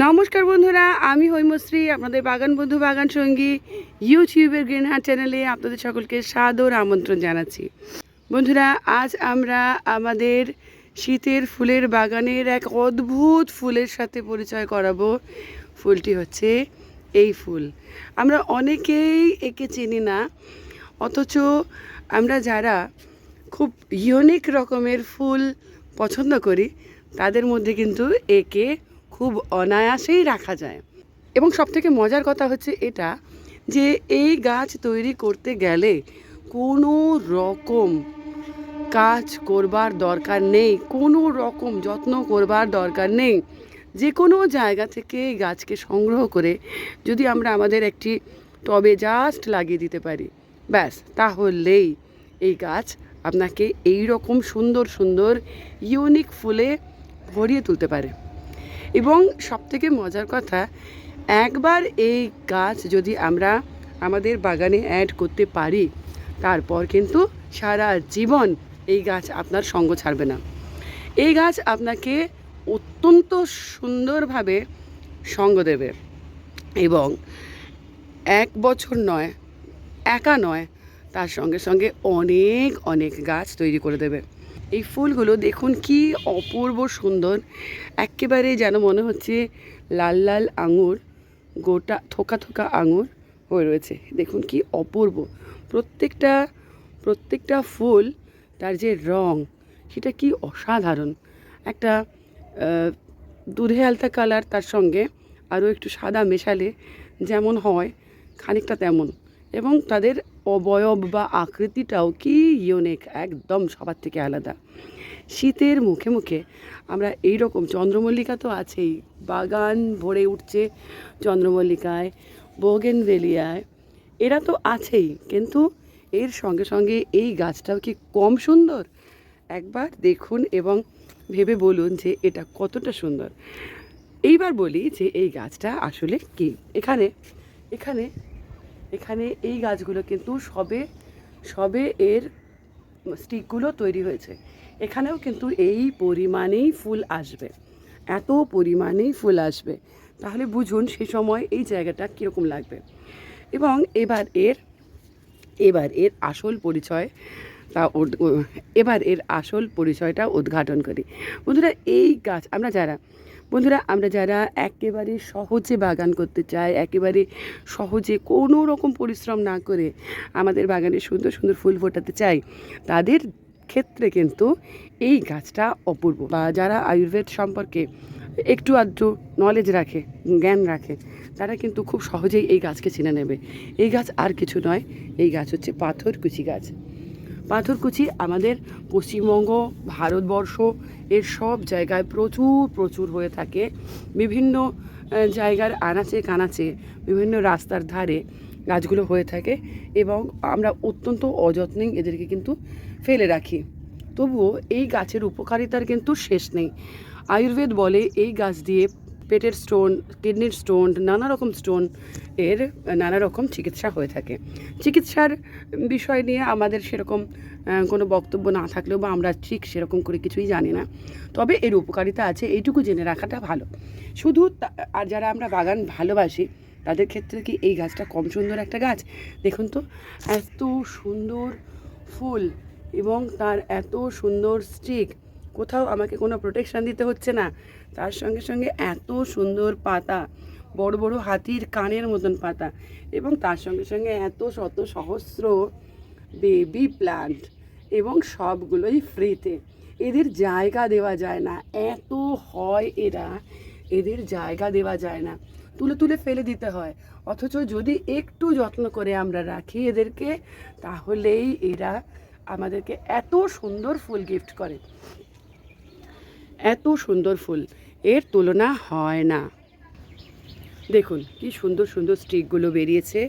নমস্কার বন্ধুরা, আমি হৈমশ্রী, আপনাদের বাগান বন্ধু, বাগান সঙ্গী, ইউটিউবের গ্রিন হার্ট চ্যানেলে আপনাদের সকলকে সাদর আমন্ত্রণ জানাচ্ছি। বন্ধুরা, আজ আমরা আমাদের শীতের ফুলের বাগানের এক অদ্ভুত ফুলের সাথে পরিচয় করাবো। ফুলটি হচ্ছে এই ফুল। আমরা অনেকেই একে চিনি না, অথচ আমরা যারা খুব ইউনিক রকমের ফুল পছন্দ করি, তাদের মধ্যে কিন্তু একে খুব অনায়াসেই রাখা যায়। এবং সবথেকে মজার কথা হচ্ছে এটা যে, এই গাছ তৈরি করতে গেলে কোনো রকম কাজ করবার দরকার নেই, কোনো রকম যত্ন করবার দরকার নেই। যে কোনো জায়গা থেকে এই গাছকে সংগ্রহ করে যদি আমরা আমাদের একটি টবে জাস্ট লাগিয়ে দিতে পারি, ব্যাস, তাহলেই এই গাছ আপনাকে এই রকম সুন্দর সুন্দর ইউনিক ফুলে ভরিয়ে তুলতে পারে। এবং সবথেকে মজার কথা, একবার এই গাছ যদি আমরা আমাদের বাগানে অ্যাড করতে পারি, তারপর কিন্তু সারা জীবন এই গাছ আপনার সঙ্গ ছাড়বে না। এই গাছ আপনাকে অত্যন্ত সুন্দরভাবে সঙ্গ দেবে এবং এক বছর নয়, একা নয়, তার সঙ্গে সঙ্গে অনেক অনেক গাছ তৈরি করে দেবে। এই ফুলগুলো দেখুন কি অপূর্ব সুন্দর। একেবারে যেন মনে হচ্ছে লাল লাল আঙুর, গোটা থোকা থোকা আঙুর হয়ে রয়েছে। দেখুন কি অপূর্ব। প্রত্যেকটা প্রত্যেকটা ফুল তার যে রং, সেটা কি অসাধারণ। একটা দুধে আলতা কালার তার সঙ্গে আরও একটু সাদা মেশালে যেমন হয়, খানিকটা তেমন। এবং তাদের অবয়ব বা আকৃতিটাও কি ইউনিক একদম সবার থেকে আলাদা। শীতের মুখে মুখে আমরা এই রকম চন্দ্রমল্লিকা তো আছেই। বাগান ভরে উঠছে চন্দ্রমল্লিকায়, বোগেনভেলিয়ায়। এরা তো আছেই, কিন্তু এর সঙ্গে সঙ্গে এই গাছটাও কি কম সুন্দর? একবার দেখুন এবং ভেবে বলুন যে এটা কতটা সুন্দর। এইবার বলি যে এই গাছটা আসলে কি? এখানে এখানে এখানে এই গাছগুলো কিন্তু সবে সবে এর স্টিকগুলো তৈরি হয়েছে। এখানেও কিন্তু এই পরিমাণেই ফুল আসবে। এত পরিমাণেই ফুল আসবে। তাহলে বুঝুন সে সময় এই জায়গাটা কীরকম লাগবে। এবং এবার এর এবার এর আসল পরিচয় তা এবার এর আসল পরিচয়টা উদ্ঘাটন করি। বন্ধুরা, এই গাছ, আমরা যারা বন্ধুরা, আমরা যারা একেবারে সহজে বাগান করতে চাই, একেবারে সহজে কোনো রকম পরিশ্রম না করে আমাদের বাগানে সুন্দর সুন্দর ফুল ফোটাতে চাই, তাদের ক্ষেত্রে কিন্তু এই গাছটা অপূর্ব। বা যারা আয়ুর্বেদ সম্পর্কে একটু আধটু নলেজ রাখে, জ্ঞান রাখে, তারা কিন্তু খুব সহজেই এই গাছকে চিনে নেবে। এই গাছ আর কিছু নয়, এই গাছ হচ্ছে পাথরকুচি গাছ। পাথরকুচি আমাদের পশ্চিমবঙ্গ, ভারতবর্ষ এর সব জায়গায় প্রচুর প্রচুর হয়ে থাকে। বিভিন্ন জায়গার আনাচে কানাচে বিভিন্ন রাস্তার ধারে গাছগুলো হয়ে থাকে এবং আমরা অত্যন্ত অযত্নে এদেরকে কিন্তু ফেলে রাখি। তবুও এই গাছের উপকারিতার কিন্তু শেষ নেই। আয়ুর্বেদ বলে এই গাছ দিয়ে পেটের স্টোন কিডনির স্টোন নানা রকম স্টোন এর নানা রকম চিকিৎসা হয়ে থাকে। চিকিৎসার বিষয় নিয়ে আমাদের সেরকম কোনো বক্তব্য না থাকলেও বা আমরা ঠিক সেরকম করে কিছুই জানি না। তবে এর উপকারিতা আছে, এইটুকু জেনে রাখাটা ভালো। শুধু আর যারা আমরা বাগান ভালোবাসি, তাদের ক্ষেত্রে কি এই গাছটা কম সুন্দর একটা গাছ? দেখুন তো, এত সুন্দর ফুল এবং তার এত সুন্দর স্টিক কোথাও আমাকে কোনো প্রোটেকশান দিতে হচ্ছে না। তার সঙ্গে সঙ্গে এত সুন্দর পাতা, বড় বড় হাতির কানের মতন পাতা এবং তার সঙ্গে সঙ্গে এত শত সহস্র বেবি প্লান্ট এবং সবগুলোই ফ্রিতে এদের জায়গা দেওয়া যায় না। এত হয় এরা, এদের জায়গা দেওয়া যায় না। তুলে তুলে ফেলে দিতে হয়। অথচ যদি একটু যত্ন করে আমরা রাখি এদেরকে, তাহলেই এরা আমাদেরকে এত সুন্দর ফুল গিফট করে। এত সুন্দর ফুল। এর তুলনা হয় না। দেখুন, কি সুন্দর সুন্দর স্টিকগুলো বেরিয়েছে।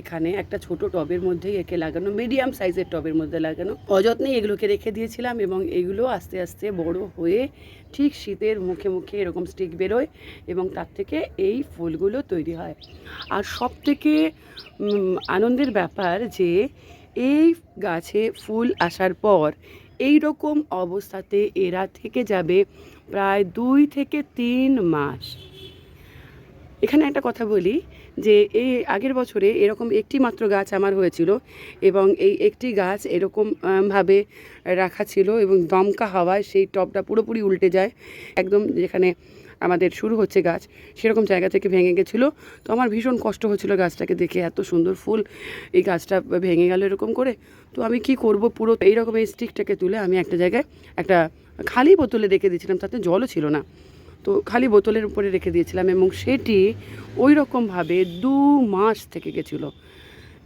এখানে একটা ছোট টবের মধ্যেই একে লাগানো, মিডিয়াম সাইজের টবের মধ্যে লাগানো। অযত্নে এগুলোকে রেখে দিয়েছিলাম এবং এগুলো আস্তে আস্তে বড় হয়ে ঠিক শীতের মুখে মুখে এরকম স্টিক বেরোয় এবং তার থেকে এই ফুলগুলো তৈরি হয়। আর সব থেকে আনন্দের ব্যাপার যে, এই গাছে ফুল আসার পর এই রকম অবস্থাতে এরা থেকে যাবে প্রায় দুই থেকে তিন মাস। এখানে একটা কথা বলি যে এই আগের বছরে এরকম একটি মাত্র গাছ আমার হয়েছিল এবং এই একটি গাছ এরকম ভাবে রাখা ছিল এবং দমকা হাওয়ায় সেই টবটা পুরোপুরি উল্টে যায়। একদম যেখানে আমাদের শুরু হচ্ছে গাছ। সেরকম জায়গা থেকে ভেঙে গেছিল। তো আমার ভীষণ কষ্ট হচ্ছিল গাছটাকে দেখে, এত সুন্দর ফুল। এই গাছটা ভেঙে গেল এরকম করে। তো আমি কি করব? পুরো এইরকম এই স্টিকটাকে তুলে আমি একটা জায়গায় একটা খালি বোতলে রেখে দিয়েছিলাম, তাতে জলও ছিল না। তো খালি বোতলের উপরে রেখে দিয়েছিলাম এবং সেটি ওই রকমভাবে দু মাস থেকে গেছিল।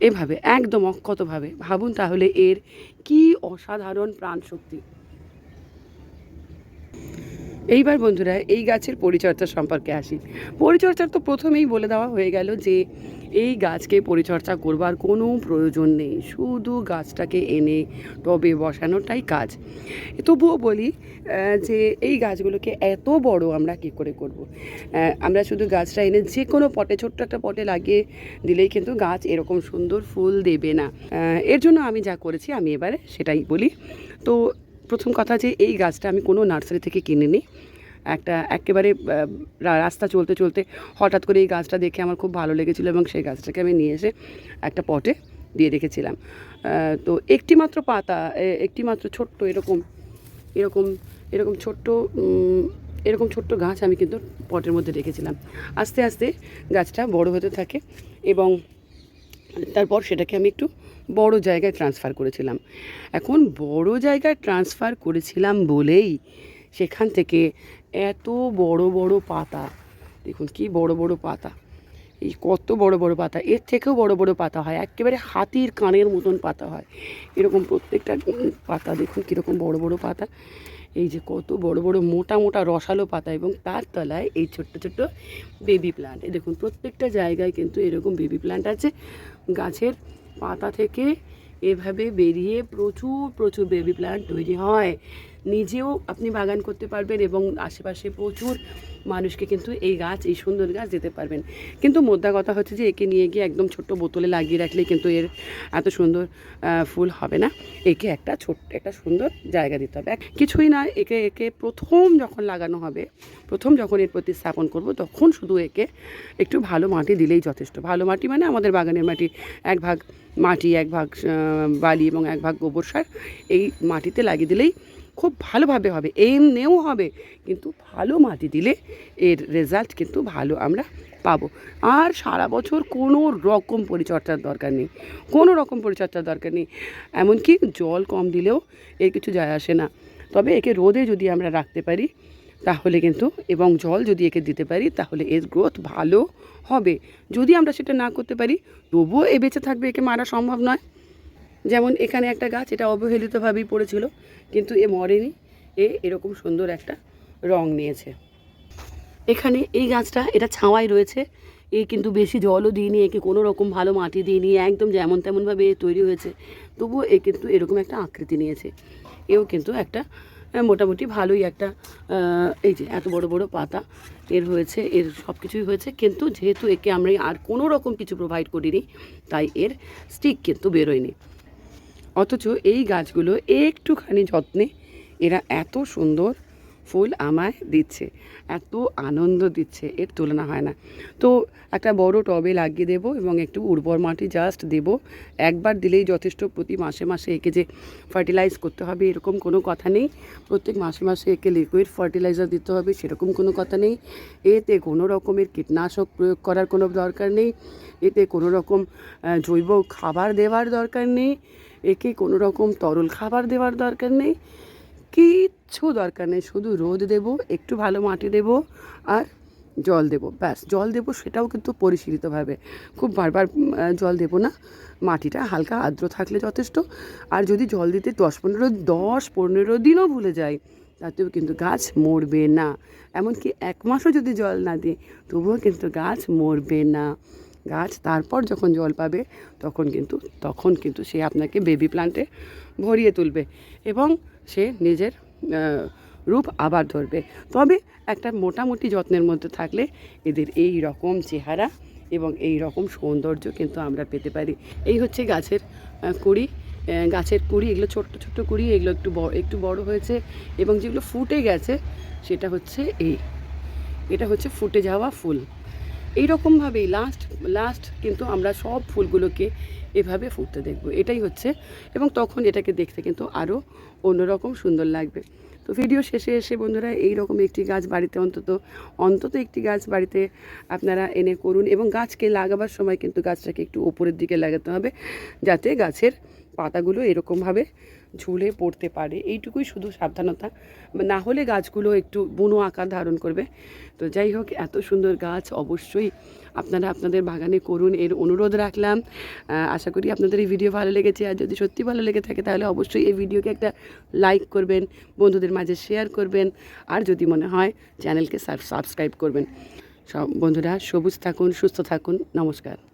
এভাবে, একদম অক্ষতভাবে ভাবুন তাহলে এর কি অসাধারণ প্রাণশক্তি। এইবার বন্ধুরা, এই গাছের পরিচর্যা সম্পর্কে আসি। পরিচর্যার তো প্রথমেই বলে দেওয়া হয়ে গেল যে, এই গাছকে পরিচর্যা করবার কোনো প্রয়োজন নেই। শুধু গাছটাকে এনে টবে বসানোটাই কাজ। তবুও বলি যে এই গাছগুলোকে এত বড় আমরা কি করে করব। আমরা শুধু গাছটা এনে যে কোনো পটে, ছোট্ট একটা পটে লাগিয়ে দিলেই কিন্তু গাছ এরকম সুন্দর ফুল দেবে না। এর জন্য আমি যা করেছি, আমি এবারে সেটাই বলি। তো প্রথম কথা যে এই গাছটা আমি কোনো নার্সারি থেকে কিনে নিই একটা একেবারে রাস্তা চলতে চলতে হঠাৎ করে এই গাছটা দেখে আমার খুব ভালো লেগেছিলো এবং সেই গাছটাকে আমি নিয়ে এসে একটা পটে দিয়ে রেখেছিলাম। তো একটি মাত্র পাতা একটি মাত্র ছোট্ট এরকম এরকম এরকম ছোট্ট এরকম ছোট্ট গাছ আমি কিন্তু পটের মধ্যে রেখেছিলাম। আস্তে আস্তে গাছটা বড় হতে থাকে এবং তারপর সেটাকে আমি একটু বড় জায়গায় ট্রান্সফার করেছিলাম। এখন বড় জায়গায় ট্রান্সফার করেছিলাম বলেই সেখান থেকে এত বড় বড় পাতা, দেখুন কি বড় বড় পাতা, এই কত বড় বড় পাতা, এর থেকেও বড় বড় পাতা হয়, একেবারে হাতির কানের মতন পাতা হয়। এরকম প্রত্যেকটা পাতা দেখুন কীরকম বড় বড় পাতা। এই যে কত বড় বড় মোটা মোটা রসালো পাতা এবং তার তলায় এই ছোট্ট ছোট্ট বেবি প্লান্ট এই দেখুন, প্রত্যেকটা জায়গায় কিন্তু এরকম বেবি প্লান্ট আছে। গাছের পাতা থেকে এভাবে বেরিয়ে প্রচুর প্রচুর বেবি প্লান্ট তৈরি হয়। নিজেও আপনি বাগান করতে পারবেন এবং আশেপাশে প্রচুর মানুষকে কিন্তু এই গাছ, এই সুন্দর গাছ দিতে পারবেন। কিন্তু মোদ্দা কথা হচ্ছে যে, একে নিয়ে গিয়ে একদম ছোট্ট বোতলে লাগিয়ে রাখলে কিন্তু এর এত সুন্দর ফুল হবে না। একে একটা ছোট্ট, একটা সুন্দর জায়গা দিতে হবে। কিছুই না, একে একে প্রথম যখন লাগানো হবে, প্রথম যখন এর প্রতিস্থাপন করব, তখন শুধু একে একটু ভালো মাটি দিলেই যথেষ্ট। ভালো মাটি মানে আমাদের বাগানের মাটি, এক ভাগ মাটি, এক ভাগ বালি এবং এক ভাগ গোবর সার এই মাটিতে লাগিয়ে দিলেই খুব ভালোভাবে হবে, এমনিও হবে। কিন্তু ভালো মাটি দিলে এর রেজাল্ট কিন্তু ভালো আমরা পাবো। আর সারা বছর কোনো রকম পরিচর্যার দরকার নেই, কোনো রকম পরিচর্যার দরকার নেই। এমনকি জল কম দিলেও এর কিছু যায় আসে না। তবে একে রোদে যদি আমরা রাখতে পারি, তাহলে কিন্তু, এবং জল যদি একে দিতে পারি, তাহলে এর গ্রোথ ভালো হবে। যদি আমরা সেটা না করতে পারি, তবুও এ বেঁচে থাকবে, একে মারা সম্ভব নয়। যেমন এখানে একটা গাছ, এটা অবহেলিতভাবেই পড়েছিল, কিন্তু এ মরেনি। এ এরকম সুন্দর একটা রং নিয়েছে। এখানে এই গাছটা, এটা ছাওয়ায় রয়েছে। এ কিন্তু বেশি জলও দিইনি, একে কোনো রকম ভালো মাটি দিইনি, একদম যেমন তেমনভাবে এ তৈরি হয়েছে। তবুও এ কিন্তু এরকম একটা আকৃতি নিয়েছে। এও কিন্তু একটা মোটামুটি ভালোই একটা এই যে এত বড় বড় পাতা এর হয়েছে, এর সব কিছুই হয়েছে। কিন্তু যেহেতু একে আমরা আর কোনো রকম কিছু প্রোভাইড করিনি, তাই এর স্টিক কিন্তু বেরোয়নি। অথচ এই গাছগুলো একটুখানি যত্নে এরা এত সুন্দর ফুল আমায় দিচ্ছে, এত আনন্দ দিচ্ছে, এর তুলনা হয় না। তো একটা বড় টবে লাগিয়ে দেবো এবং একটু উর্বর মাটি জাস্ট দেব। একবার দিলেই যথেষ্ট, প্রতি মাসে মাসে একে যে ফার্টিলাইজ করতে হবে এরকম কোনো কথা নেই। প্রত্যেক মাসে মাসে একে লিকুইড ফার্টিলাইজার দিতে হবে সেরকম কোনো কথা নেই। এতে কোনো রকমের কীটনাশক প্রয়োগ করার কোনো দরকার নেই। এতে কোনো রকম জৈব খাবার দেওয়ার দরকার নেই। একে কোনো রকম তরল খাবার দেওয়ার দরকার নেই। কিচ্ছু দরকার নেই, শুধু রোদ দেব, একটু ভালো মাটি দেব আর জল দেব। ব্যাস, জল দেব সেটাও কিন্তু পরিশীলিতভাবে। খুব বারবার জল দেব না। মাটিটা হালকা আর্দ্র থাকলে যথেষ্ট। আর যদি জল দিতে দশ পনেরো দশ পনেরো দিনও ভুলে যাই, তাতেও কিন্তু গাছ মরবে না। এমনকি এক মাসও যদি জল না দিই, তবুও কিন্তু গাছ মরবে না। গাছ, তারপর যখন জল পাবে, তখন কিন্তু তখন কিন্তু সে আপনাকে বেবি প্লান্টে ভরিয়ে তুলবে এবং সে নিজের রূপ আবার ধরবে। তবে একটা মোটামুটি যত্নের মধ্যে থাকলে এদের এই রকম চেহারা এবং এই রকম সৌন্দর্য কিন্তু আমরা পেতে পারি। এই হচ্ছে গাছের কুড়ি গাছের কুড়ি, এগুলো ছোট্ট ছোট্ট কুড়ি, এগুলো একটু বড় একটু বড় হয়েছে এবং যেগুলো ফুটে গেছে, সেটা হচ্ছে এই। এটা হচ্ছে ফুটে যাওয়া ফুল। এইরকমভাবেই লাস্ট লাস্ট কিন্তু আমরা সব ফুলগুলোকে এভাবে ফুটতে দেখব। এটাই হচ্ছে এবং তখন এটাকে দেখতে কিন্তু আরও অন্যরকম সুন্দর লাগবে। তো ভিডিও শেষে এসে বন্ধুরা এই রকম একটি গাছ বাড়িতে অন্তত অন্তত একটি গাছ বাড়িতে আপনারা এনে করুন এবং গাছকে লাগাবার সময় কিন্তু গাছটাকে একটু ওপরের দিকে লাগাতে হবে, যাতে গাছের পাতাগুলো এরকমভাবে ঝুলে পড়তে পারে। এইটুকুই শুধু সাবধানতা। না হলে গাছগুলো একটু বুনো আকার ধারণ করবে। তো যাই হোক, এত সুন্দর গাছ অবশ্যই আপনারা আপনাদের বাগানে করুন। এর অনুরোধ রাখলাম। আশা করি আপনাদের এই ভিডিও ভালো লেগেছে। আর যদি সত্যি ভালো লেগে থাকে, তাহলে অবশ্যই এই ভিডিওকে একটা লাইক করবেন, বন্ধুদের মাঝে শেয়ার করবেন, আর যদি মনে হয় চ্যানেলকে সাবস্ক্রাইব করবেন। সব বন্ধুরা সবুজ থাকুন, সুস্থ থাকুন। নমস্কার।